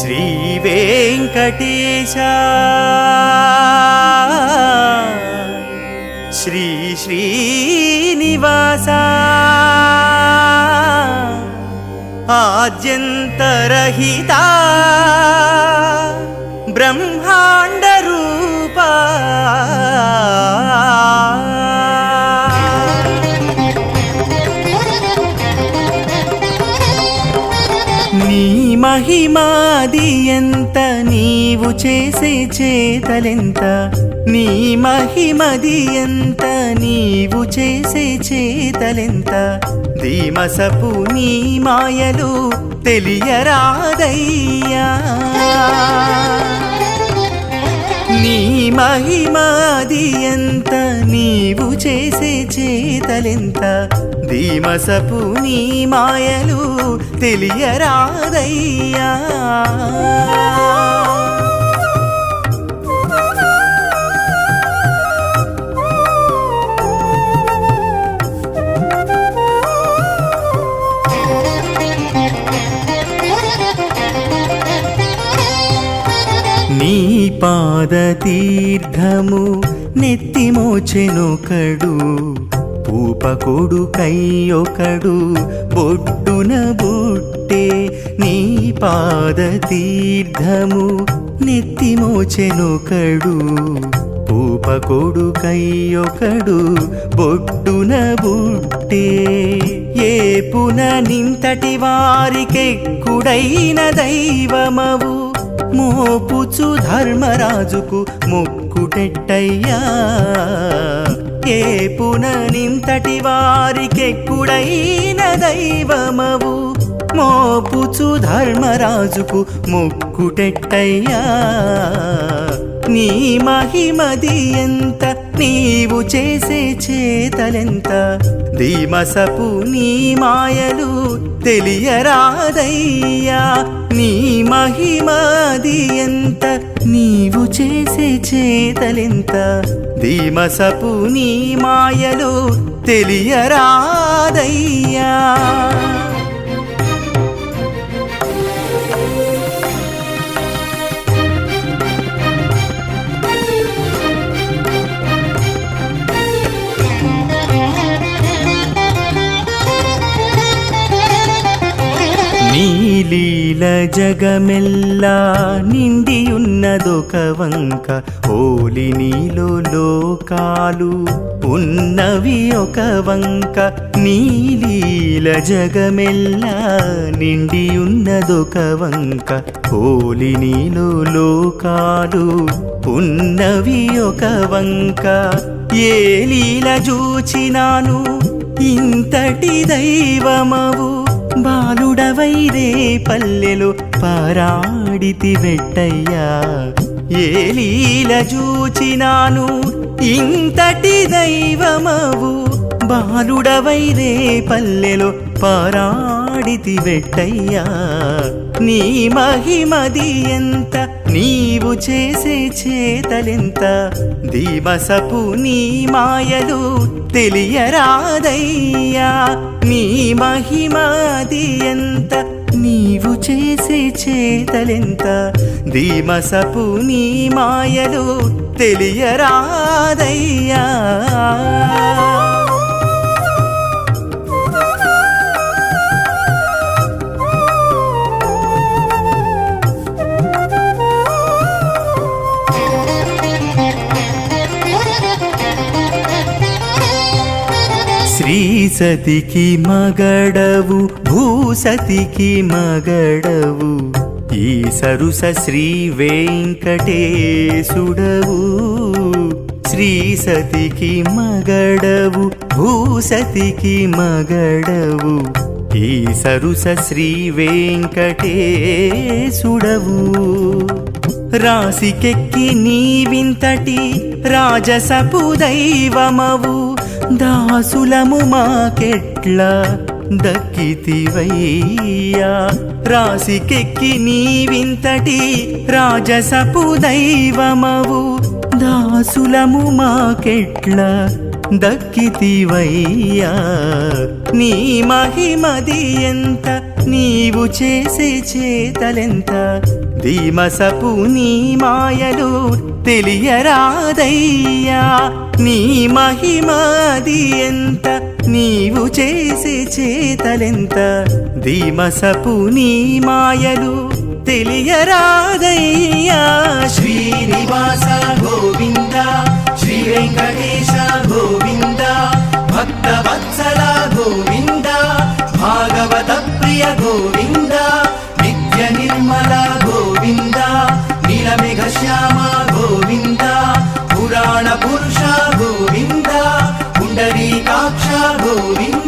శ్రీ వెంకటేశ శ్రీ శ్రీనివాస ఆద్యంతరహిత. బ్రహ్మ మహిమాది ఎంత నీవు చేసే చేతలెంత? నీ మహిమది ఎంత నీవు చేసే చేతలెంత? ధీమసపు నీ మాయలు తెలియరాదయ్యా. నీ మహిమాది ఎంత నీవు చేసే చేతలెంత? ధీమసపు నీ మాయలు తెలియరాదయ్యా. నీ పాద తీర్థము నెత్తిమోచెనొకడు పూపకొడు కయ్యొకడు బొడ్డున బుట్టే నీ పాద తీర్థము నెత్తిమోచెనొకడు పూపకొడు కయ్యొకడు బొడ్డున బుట్టే ఏ పున నింతటి వారికెక్కుడైన దైవమవు. మోపుచు ధర్మరాజుకు మొక్కుటెట్టయ్యా. పుననింతటి వారికెక్కుడైన దైవమవు? మోపుచు ధర్మరాజుకు మొక్కుటెట్టయ్యా. నీ మహిమది ఎంత నీవు చేసే చేతలెంత? ధీమసపు నీ మాయలు తెలియరాదయ్యా. నీ మహిమది ఎంత? నీవు చేసే చేతలెంత? ధీమసపు నీ మాయలు తెలియరాదయ్యా. జగమెల్లా నిండియున్నదొక వంక ఓలి నీలో లోకాలు ఉన్నవి ఒక వంక. నీలీల జగమెల్లా నిండియున్నదొక వంక ఓలి నీలో లోకాలు ఉన్నవి ఒక వంక. ఏ లీల చూచినాను ఇంతటి దైవమవు బాలుడవైరే పల్లెలు పారాడితి వెట్టయ్యా. ఏ లీల చూచినాను ఇంతటి దైవమవు. బాలుడవైరే పల్లెలు పారాడితి వెట్టయ్యా. నీ మహిమది ఎంత నీ చేసే చేతలెంత? దీవసపు నీ మాయలు తెలియరాదయ్యా. నీ మహిమాది ఎంత? నీవు చేసే చేతలెంత? దీమసపు నీ మాయలు తెలియరాదయ్యా. స్త్రీసతికి మగడవు భూసతికి మగడవు. ఈ సరుస శ్రీ వెంకటేశుడవు. శ్రీ మగడవు భూసతికి మగడవు. ఈ సరుస శ్రీ వెంకటేశుడవు. రాసికెక్కి నీవింతటి రాజసపు దైవమవు. దాసులము మాకెట్ల దక్కితివయ్యా? రాసికెక్కి నీవింతటి రాజసపు దైవమవు. దాసులము మాకెట్ల దక్కితివయ్యా? నీ మహిమది ఎంత నీవు చేసే చేతలెంత? ధీమసపు నీ మాయలు తెలియరాదయ్యా. నీ మహిమాది ఎంత నీవు చేసే చేతలెంత. ధీమసపు నీ మాయలు తెలియరాదయ్యా. శ్రీనివాస గోవింద శ్రీ వెంకటేశ గోవింద భక్త పురాణ పురుష గోవింద పుండరీకాక్ష గోవింద.